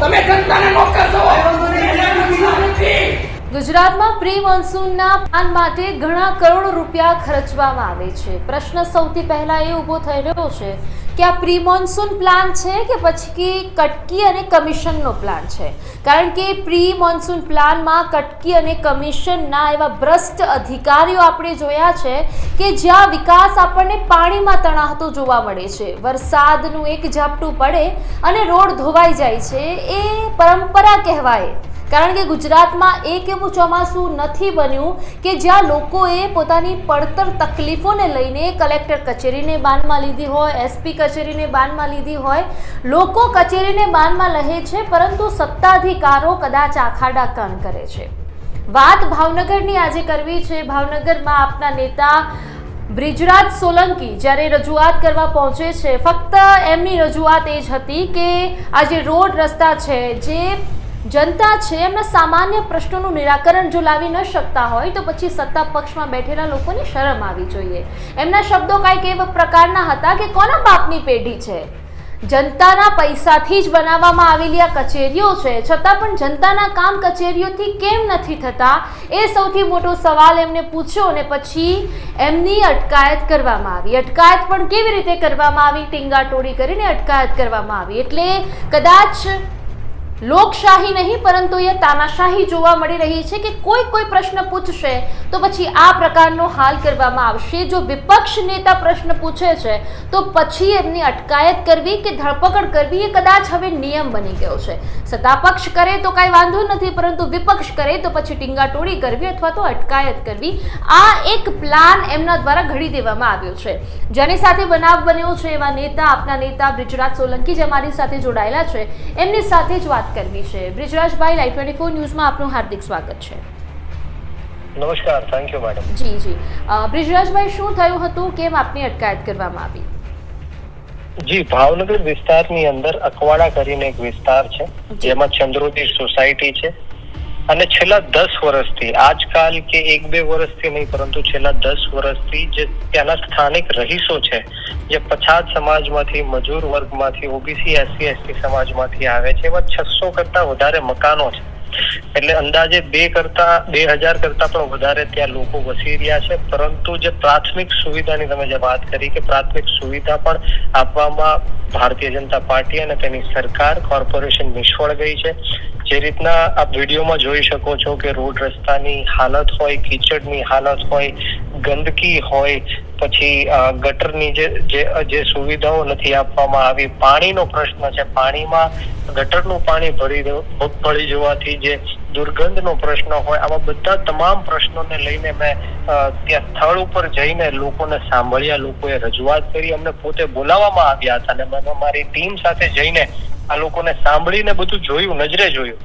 તમે જનતાને નોકર છો એનાથી બીજું નથી. ગુજરાતમાં પ્રી મોન્સૂનના પાન માટે ઘણા કરોડો રૂપિયા ખર્ચવામાં આવે છે. પ્રશ્ન સૌથી પહેલા એ ઊભો થઈ રહ્યો છે કે આ પ્રી મોન્સૂન પ્લાન છે કે પછી કે કટકી અને કમિશનનો પ્લાન છે? કારણ કે પ્રી મોન્સૂન પ્લાનમાં કટકી અને કમિશનના એવા ભ્રષ્ટ અધિકારીઓ આપણે જોયા છે કે જ્યાં વિકાસ આપણને પાણીમાં તણાતો જોવા મળે છે. વરસાદનું એક ઝાપટું પડે અને રોડ ધોવાઈ જાય છે. એ પરંપરા કહેવાય. કારણ કે ગુજરાતમાં એક એવું ચોમાસું નથી બન્યું કે જ્યાં લોકોએ પોતાની પડતર તકલીફોને લઈને કલેક્ટર કચેરીને બાનમાં લીધી હોય એસપી કચેરીને બાનમાં લીધી હોય, લોકો કચેરીને બાનમાં લહે છે, પરંતુ સત્તાધિકારો કદાચ આખાડા કાન કરે છે. વાત ભાવનગરની આજે કરવી છે. ભાવનગરમાં આપના નેતા બ્રિજરાજ સોલંકી જ્યારે રજૂઆત કરવા પહોંચે છે, ફક્ત એમની રજૂઆત એ જ હતી કે આ જે રોડ રસ્તા છે જે જનતા છે, એમના સામાન્ય પ્રશ્નોનું નિરાકરણ જો લાવી ન શકતા હોય, તો પછી સત્તા પક્ષમાં બેઠેલા લોકોને શરમ આવી જોઈએ. એમના શબ્દો કાંઈક એવા પ્રકારના હતા કે કોના બાપની પેઢી છે? જનતાના પૈસાથી જ બનાવવામાં આવેલી આ કચેરીઓ છે. છતાં પણ જનતાના કામ કચેરીઓથી કેમ નથી થતા? એ સૌથી મોટો સવાલ એમને પૂછ્યો અને પછી એમની અટકાયત કરવામાં આવી. અટકાયત પણ કેવી રીતે કરવામાં આવી? ટીંગાટોળી કરીને અટકાયત કરવામાં આવી. એટલે કદાચ લોકશાહી નહીં, પરંતુ એ તાનાશાહી જોવા મળી રહી છે કે કોઈ કોઈ પ્રશ્ન પૂછશે તો પછી આ પ્રકારનો હાલ કરવામાં આવશે. જો વિપક્ષ નેતા પ્રશ્ન પૂછે છે, તો પછી એમની અટકાયત કરવી કે ધરપકડ કરવી એ કદાચ હવે નિયમ બની ગયો છે. સત્તાપક્ષ કરે તો કાંઈ વાંધો નથી, પરંતુ વિપક્ષ કરે તો પછી ટીંગાટોળી કરવી અથવા તો અટકાયત કરવી. આ એક પ્લાન એમના દ્વારા ઘડી દેવામાં આવ્યો છે. જેની સાથે બનાવ બન્યો છે એવા નેતા, આપના નેતા બ્રિજરાજ સોલંકી જે અમારી સાથે જોડાયેલા છે, એમની સાથે જ વાત કરવી છે. બ્રિજરાજભાઈ લાઈવ ટ્વેન્ટી ફોર ન્યૂઝમાં આપનું હાર્દિક સ્વાગત છે. નમસ્કાર થેન્ક યુ મેડમ જી જી. બ્રિજરાજભાઈ શું થયું હતું? કેમ આપની અટકાયત કરવામાં આવી? જી ભાવનગર વિસ્તારની અંદર અકવાડા કરીને એક વિસ્તાર છે. જેમાં ચંદ્રોતી સોસાયટી છે. અને છેલ્લા દસ વર્ષથી, આજકાલ કે એક બે વર્ષથી નહીં, પરંતુ છેલ્લા દસ વર્ષથી જે ત્યાંના સ્થાનિક રહીશો છે, જે પછાત સમાજમાંથી, મજૂર વર્ગમાંથી, ઓબીસી, એસસી, એસટી સમાજમાંથી આવે છે, એવા છસો કરતા વધારે મકાનો છે. એટલે અંદાજે બે કરતા, બે હજાર કરતા પણ વધારે ત્યાં લોકો વસી રહ્યા છે. પરંતુ જે પ્રાથમિક સુવિધાની તમે જે વાત કરી કે પ્રાથમિક સુવિધા પણ આપવામાં ભારતીય જનતા પાર્ટી અને તેની સરકાર, કોર્પોરેશન નિષ્ફળ ગઈ છે. જે રીતના આપ વિડીયોમાં જોઈ શકો છો કે રોડ રસ્તાની હાલત હોય, કીચડની હાલત હોય, ગંદકી હોય, પછી ગટરની જે જે સુવિધાઓ નથી આપવામાં આવી. પાણીનો પ્રશ્ન છે. પાણીમાં ગટરનું પાણી ભરી ભળી જવાથી જે દુર્ગંધનો પ્રશ્ન હોય આવા બધા તમામ પ્રશ્નોને લઈને મેં ત્યાં સ્થળ ઉપર જઈને લોકોને સાંભળ્યા લોકોએ રજૂઆત કરી અમને પોતે બોલાવવામાં આવ્યા હતા અને મેં મારી ટીમ સાથે જઈને આ લોકોને સાંભળીને બધું જોયું નજરે જોયું.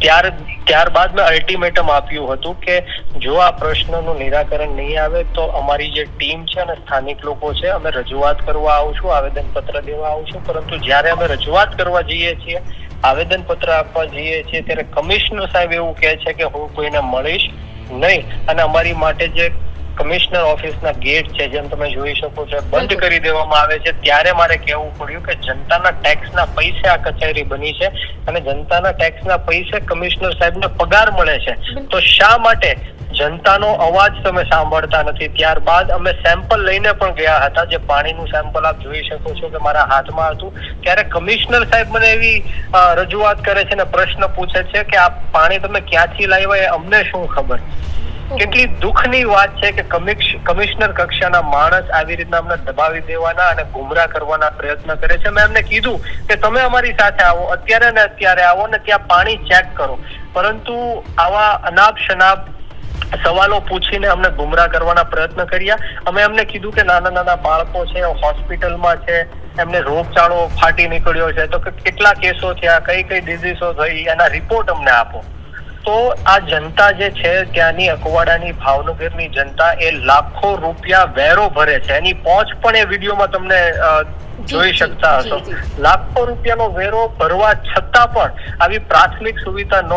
ત્યાર ત્યારબાદ મેં અલ્ટિમેટમ આપ્યું હતું કે જો આ પ્રશ્નનું નિરાકરણ નહીં આવે તો અમારી જે ટીમ છે અને સ્થાનિક લોકો છે અમે રજૂઆત કરવા આવશું આવેદન પત્ર દેવા આવશું પરંતુ જ્યારે અમે રજૂઆત કરવા જઈએ છીએ આવેદન પત્ર આપવા જઈએ છીએ ત્યારે કમિશનર સાહેબ એવું કહે છે કે હું કોઈને મળીશ નહીં. અને અમારી માટે જે કમિશનર ઓફિસના ગેટ છે જેમ તમે જોઈ શકો છો બંધ કરી દેવામાં આવે છે. ત્યારે મારે કહેવું પડ્યું કે જનતાના ટેક્સના પૈસે આ કચેરી બની છે અને જનતાના ટેક્સના પૈસે કમિશનર સાહેબને પગાર મળે છે. તો શા માટે જનતાનો અવાજ તમે સાંભળતા નથી. ત્યારબાદ અમે સેમ્પલ લઈને પણ ગયા હતા. જે પાણીનું સેમ્પલ આપ જોઈ શકો છો કે મારા હાથમાં હતું. ત્યારે કમિશનર સાહેબ મને એવી રજૂઆત કરે છે ને પ્રશ્ન પૂછે છે કે આ પાણી તમે ક્યાંથી લાવ્યા એ અમને શું ખબર? કેટલી દુઃખની વાત છે કે કમિશ- કમિશનર કક્ષાના માણસ આવી રીતના અમને દબાવી દેવાના અને ગુમરાહ કરવાના પ્રયત્ન કરે છે. મેં એમને કીધું કે તમે અમારી સાથે આવો. અત્યારે ને અત્યારે આવો ને ત્યાં પાણી ચેક કરો. પરંતુ આવા અનાપ શનાપ સવાલો પૂછીને અમને ગુમરાહ કરવાના પ્રયત્ન કર્યા. અમે એમને કીધું કે નાના નાના બાળકો છે હોસ્પિટલમાં છે એમને રોગચાળો ફાટી નીકળ્યો છે. તો કેટલા કેસો થયા કઈ કઈ ડિઝીઝો થઈ એના રિપોર્ટ અમને આપો. તો આ જનતા જે છે ત્યાંની અકવાડાની ભાવનગરની જનતા એ લાખો રૂપિયા વેરો ભરે છે. એની પહોંચ પણ એ વિડીયોમાં તમને જોઈ શકતા હશો. લાખો રૂપિયાનો વેરો ભરવા છતાં પણ આવી પ્રાથમિક સુવિધા ન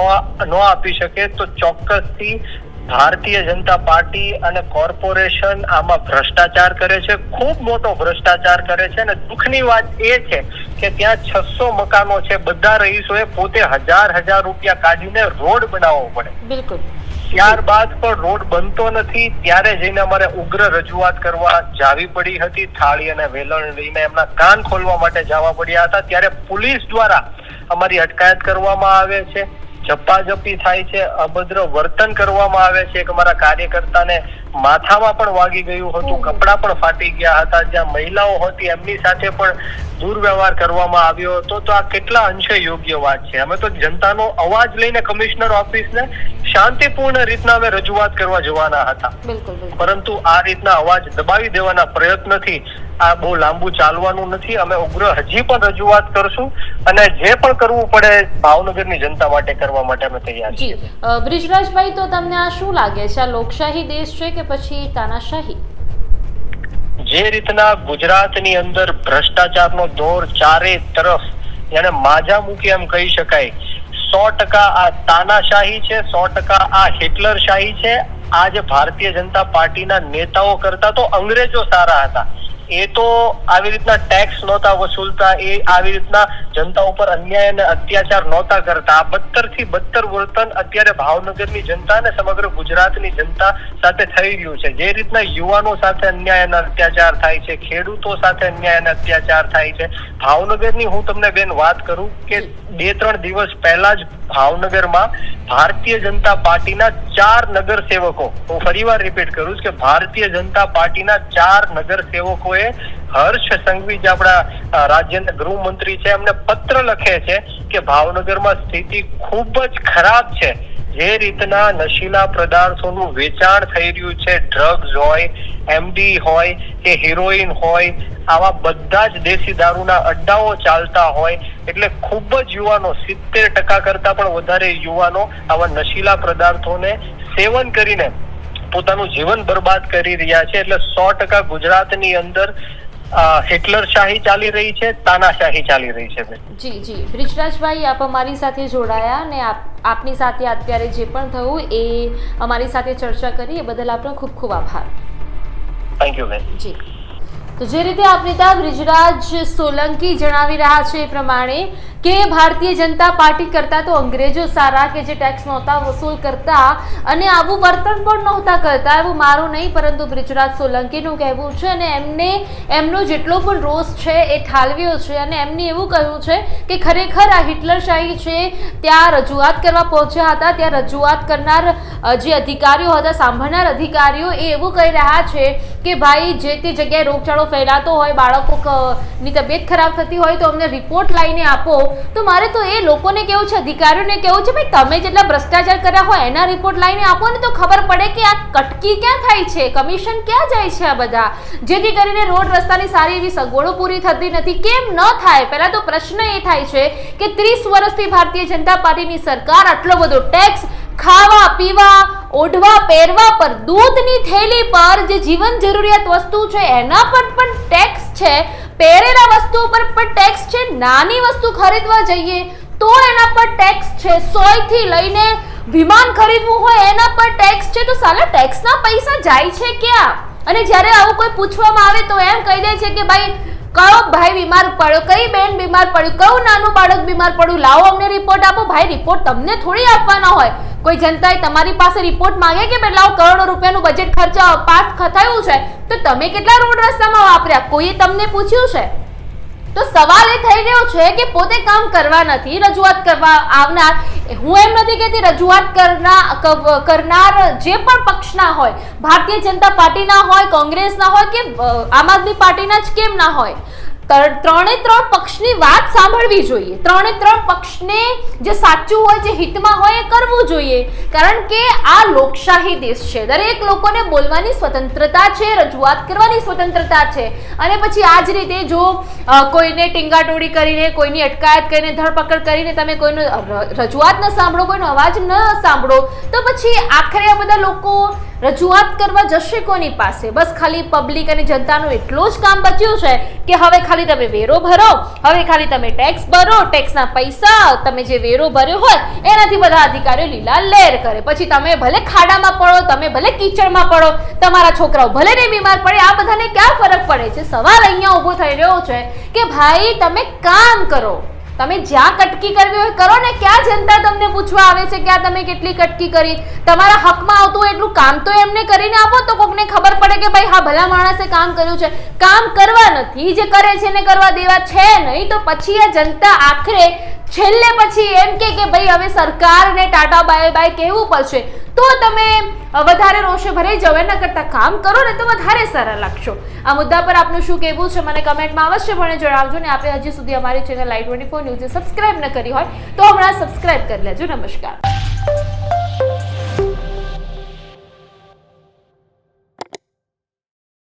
ન આપી શકે તો ચોક્કસથી ભારતીય જનતા પાર્ટી અને કોર્પોરેશન આમાં ભ્રષ્ટાચાર કરે છે ખૂબ મોટો ભ્રષ્ટાચાર કરે છે અને દુઃખની વાત એ છે કે ત્યાં છસો મકાનો છે બધા રહીશોએ પોતે હજાર હજાર રૂપિયા કાઢીને રોડ બનાવવો પડે. બિલકુલ. ત્યારબાદ પણ રોડ બનતો નથી ત્યારે જઈને અમારે ઉગ્ર રજૂઆત કરવા જાવી પડી હતી થાળી અને વેલણ લઈને એમના કાન ખોલવા માટે જવા પડ્યા હતા ત્યારે પોલીસ દ્વારા અમારી અટકાયત કરવામાં આવે છે. ઝપાઝપી થાય છે અભદ્ર વર્તન કરવામાં આવે છે એક અમારા કાર્યકર્તાને માથામાં પણ વાગી ગયું હતું કપડાં પણ ફાટી ગયા હતા જ્યાં મહિલાઓ હતી એમની સાથે પણ દુર્વ્યવહાર કરવામાં આવ્યો હતો. તો આ કેટલા અંશે યોગ્ય વાત છે. અમે તો જનતાનો અવાજ લઈને કમિશનર ઓફિસને શાંતિપૂર્ણ રીતના અમે રજૂઆત કરવા જવાના હતા. પરંતુ આ રીતના અવાજ દબાવી દેવાના પ્રયત્નથી આ બહુ લાંબુ ચાલવાનું નથી. અમે ઉગ્ર હજી પણ રજૂઆત કરશું અને જે પણ કરવું પડે ભાવનગરની જનતા માટે કરવા માટે અમે તૈયાર છીએ. બ્રિજરાજભાઈ તો તમને આ શું લાગે છે? આ લોકશાહી દેશ છે કે પછી તાનાશાહી? જે રીતના ગુજરાતની અંદર ભ્રષ્ટાચારનો દોર ચારે તરફ એને માજા મૂકી એમ કહી શકાય. સો ટકા આ તાનાશાહી છે, સો ટકા આ હિટલરશાહી છે. આજ ભારતીય જનતા પાર્ટીના નેતાઓ કરતા તો અંગ્રેજો સારા હતા. એ તો આવી રીતના ટેક્સ નહોતા વસૂલતા, એ આવી રીતના જનતા ઉપર અન્યાય અને અત્યાચાર નહોતા કરતા. બદતરથી બદતર વર્તન અત્યારે ભાવનગરની જનતા અને સમગ્ર ગુજરાતની જનતા સાથે થઈ રહ્યું છે. જે રીતના યુવાનો સાથે અન્યાય અને અત્યાચાર થાય છે, ખેડૂતો સાથે અન્યાય અને અત્યાચાર થાય છે. ભાવનગરની હું તમને બેન વાત કરું કે બે ત્રણ દિવસ પહેલા જ ભાવનગરમાં ભારતીય જનતા પાર્ટીના ચાર નગર સેવકો હું ફરીવાર રિપીટ કરું કે ભારતીય જનતા પાર્ટીના ચાર નગર સેવકોએ હર્ષ સંઘવી જે આપણા રાજ્યના ગૃહમંત્રી છે, એમને પત્ર લખે છે કે ભાવનગરમાં સ્થિતિ ખૂબ જ ખરાબ છે. જે રીતના નશીલા પદાર્થોનું વેચાણ થઈ રહ્યું છે ડ્રગ્સ હોય એમડી હોય કે હિરોઈન હોય, આવા બધા જ દેશી દારૂના અડ્ડાઓ ચાલતા હોય, એટલે ખૂબ જ યુવાનો, સિત્તેર ટકા કરતા પણ વધારે યુવાનો આવા નશીલા પદાર્થોને સેવન કરીને પોતાનું જીવન બરબાદ કરી રહ્યા છે એટલે સો ટકા ગુજરાતની અંદર હિટલર શાહી ચાલી રહી છે તાનાશાહી ચાલી રહી છે જી જી. બ્રિજરાજભાઈ આપ અમારી સાથે જોડાયા અને આપ આપની સાથે અત્યારે જે પણ થયું એ અમારી સાથે ચર્ચા કરી એ બદલ આપનો ખૂબ ખૂબ આભાર. થેન્ક યુ બેન. જી. તો જે રીતે આપનેતા બ્રિજરાજ સોલંકી જણાવી રહ્યા છે એ પ્રમાણે કે ભારતીય જનતા પાર્ટી કરતા તો અંગ્રેજો સારા કે જે ટેક્સ નહોતા વસૂલ કરતા અને આવું વર્તન પણ નહોતા કરતા, એવું મારું નહીં, પરંતુ બ્રિજરાજ સોલંકીનું કહેવું છે અને એમને, એમનો જેટલો પણ રોષ છે એ ઠાલવ્યો છે અને એમને એવું કહ્યું છે કે ખરેખર આ હિટલરશાહી છે, ત્યાં રજૂઆત કરવા પહોંચ્યા હતા, ત્યાં રજૂઆત કરનાર જે અધિકારીઓ હતા, સાંભળનાર અધિકારીઓ એ એવું કહી રહ્યા છે કે ભાઈ જે તે જગ્યાએ રોગચાળો ફેલાતો હોય, બાળકો ની તબિયત ખરાબ થતી હોય તો અમને રિપોર્ટ લાવીને આપો તો મારે તો એ લોકોને કેવું છે, અધિકારીઓને કેવું છે, ભાઈ તમે જેટલા ભ્રષ્ટાચાર કર્યા હોય એના રિપોર્ટ લાવીને આપો ને તો ખબર પડે કે આ કટકી ક્યાં થાય છે કમિશન ક્યાં જાય છે આ બધા? જેથી કરીને રોડ રસ્તાની સારી એવી સગવડો પૂરી થતી નથી. કેમ ન થાય? પહેલાં તો પ્રશ્ન એ થાય છે કે ત્રીસ વર્ષથી ભારતીય જનતા પાર્ટીની સરકાર આટલો બધો ટેક્સ ખાવા, પીવા, ઓઢવા, પહેરવા પર, દૂધની થેલી પર જે જીવન જરૂરિયાત વસ્તુ છે, એના પર પણ ટેક્સ છે. પહેરેલા વસ્તુ પર પણ ટેક્સ છે, નાની વસ્તુ ખરીદવા જઈએ તો એના પર ટેક્સ છે. સોયથી લઈને વિમાન ખરીદવું હોય એના પર ટેક્સ છે. તો સાલા ટેક્સના પૈસા જાય છે ક્યાં? અને જ્યારે આવું કોઈ પૂછવામાં આવે તો એમ કહી દે છે કે ભાઈ કયો ભાઈ, બીમાર પડ્યો કઈ બેન બીમાર પડ્યું? કયું નાનું બાળક બીમાર પડ્યું. લાવો અમને રિપોર્ટ આપો. ભાઈ રિપોર્ટ તમને થોડી આપવાના હોય. કોઈ જનતાએ તમારી પાસે રિપોર્ટ માંગે કે ભાઈ કરોડો રૂપિયાનું બજેટ ખર્ચ પાસ થયું છે, તો તમે કેટલા રોડ રસ્તામાં વાપર્યા? કોઈએ તમને પૂછ્યું છે? તો સવાલ એ થઈ રહ્યો છે કે પોતે કામ કરવા નથી, રજૂઆત કરવા આવનાર. હું એમ નથી કહેતી રજૂઆત કરનાર કરનાર જે પણ પક્ષના હોય, ભારતીય જનતા પાર્ટીના હોય, કોંગ્રેસના હોય કે આમ આદમી પાર્ટીના જ કેમ ના હોય? ત્રણે ત્રણ પક્ષની વાત સાંભળવી જોઈએ. ત્રણે ત્રણ પક્ષને જે સાચું હોય, જે હિતમાં હોય એ કરવું જોઈએ. કારણ કે આ લોકશાહી દેશ છે. દરેક લોકોને બોલવાની સ્વતંત્રતા છે, રજૂઆત કરવાની સ્વતંત્રતા છે. અને પછી આ જ રીતે જો કોઈને ટીંગાટોડી કરીને, કોઈની અટકાયત કરીને, ધરપકડ કરીને તમે કોઈનો રજૂઆત ન સાંભળો, કોઈનો અવાજ ન સાંભળો, તો પછી આખરે આ બધા લોકો રજૂઆત કરવા જશે કોની પાસે? બસ ખાલી પબ્લિક અને જનતાનું એટલું જ કામ બચ્યું છે કે હવે ખાલી તમે વેરો ભરો, હવે ખાલી તમે ટેક્સ ભરો ટેક્સના પૈસા, તમે જે વેરો ભર્યો હોય, એનાથી બધા અધિકારીઓ લીલા લેર કરે. પછી તમે ભલે ખાડામાં પડો, તમે ભલે કીચડમાં પડો, તમારા છોકરાઓ ભલે ને બીમાર પડે, આ બધાને ક્યાં ફરક પડે છે? સવાલ અહીંયા ઊભો થઈ રહ્યો છે કે ભાઈ, તમે કામ કરો. તમે જ્યાં કટકી કરવી હોય કરો ને ક્યાં જનતા તમને પૂછવા આવે છે કે આ તમે કેટલી કટકી કરી? તમારા હકમાં આવતું હોય એટલું કામ તો એમને કરીને આપો તો કોકને ખબર પડે કે ભાઈ, હા, ભલા માણસે કામ કર્યું છે. કામ કરવા નથી જે કરે છે એને કરવા દેવા છે નહીં તો પછી આ જનતા આખરે, છેલ્લે પછી એમ કે કે ભાઈ, હવે સરકારને ટાટા બાય બાય કહેવું પડશે. તો તમે વધારે રોષે ભરાઈ જાવ એના કરતાં કામ કરો ને તો વધારે સારા લાગશો. આ મુદ્દા પર આપનું શું કહેવું છે મને કમેન્ટમાં અવશ્યપણે જણાવજો ને આપણે હજી સુધી અમારી ચેનલ લાઈવ ટ્વેન્ટી ફોર ન્યૂઝને સબસ્ક્રાઇબ ન કરી હોય તો હમણાં સબસ્ક્રાઇબ કરી લેજો. નમસ્કાર.